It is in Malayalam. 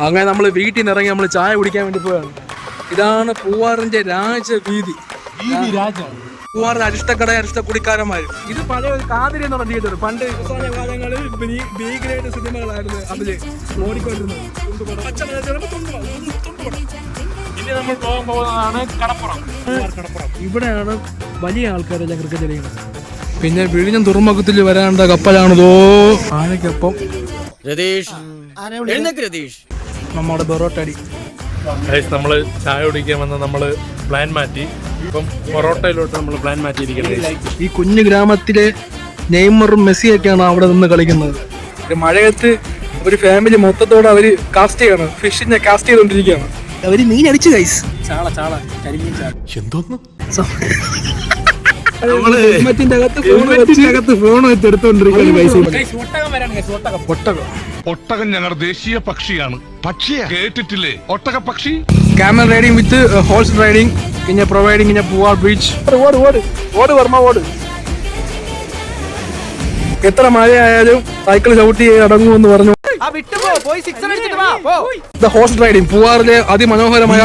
അങ്ങനെ നമ്മൾ വീട്ടിൽ നിന്ന് ഇറങ്ങി നമ്മൾ ചായ കുടിക്കാൻ വേണ്ടി പോയാണ് ഇതാണ് പൂവാറിന്റെ രാജവീതി. പൂവാറിന്റെ അരിഷ്ടക്കട അരിഷ്ട കുടിക്കാരന്മാര് ഇത് പഴയ ഒരു കാതിരി എന്ന് പറഞ്ഞ തിയേറ്റർ പണ്ട് അവസാന കാലങ്ങളിൽ ബി- ബി ഗ്രേഡ് സിനിമകളായിരുന്നു അതിൽ ഓടിക്കൊണ്ടിരുന്നത്. ഇനി നമ്മൾ പോകാൻ പോകുന്നതാണ് കടപ്പുറം. ഇവിടെയാണ് വലിയ ആൾക്കാരെ ക്രിക്കറ്റ് കളിക്കുന്നത്. പിന്നെ വിഴിഞ്ഞം തുറമുഖത്തിൽ വരാണ്ട കപ്പലാണതോ. ആനക്കൊപ്പം രതീഷ്. രതീഷ്. നമ്മുടെ ബൊറോട്ടടി ഗൈസ് നമ്മൾ ചായ കുടിക്കാൻ വന്ന നമ്മൾ പ്ലാൻ മാറ്റി. ഇപ്പം പൊറോട്ടയിലോട്ട് നമ്മൾ പ്ലാൻ മാറ്റിയിരിക്കുന്നത് ഈ കുഞ്ഞു ഗ്രാമത്തിലെ നെയ്മറും മെസ്സിയൊക്കെയാണ് അവിടെ നിന്ന് കളിക്കുന്നത്. ഒരു മഴയത്ത് ഒരു ഫാമിലി മൊത്തത്തോടെ അവർ കാസ്റ്റ് ചെയ്യാണ് ഫിഷിനെ കാസ്റ്റ് ചെയ്തോണ്ടിരിക്കുകയാണ്. അവർ മീൻ അടിച്ചു കൈസ് ചാള ചാള കരിമീൻ ചാള. എന്തോന്ന്? ഒട്ടകം ഞങ്ങളുടെ ദേശീയ പക്ഷിയാണ്. പക്ഷിയാ കേട്ടിട്ടില്ലേ? ഒട്ടക പക്ഷി? Camera riding with horse riding പിന്നെ പ്രൊവൈഡിങ് പിന്നെ പൂവാർ ബീച്ച് ഓട് ഓട് ഓട്. വർമ്മ ഓട്. എത്ര മഴയായാലും സൈക്കിൾ ചവിട്ടി അടങ്ങുമെന്ന് പറഞ്ഞു. ദ ഹോഴ്സ് റൈഡിംഗ് പൂവാറിലെ അതിമനോഹരമായ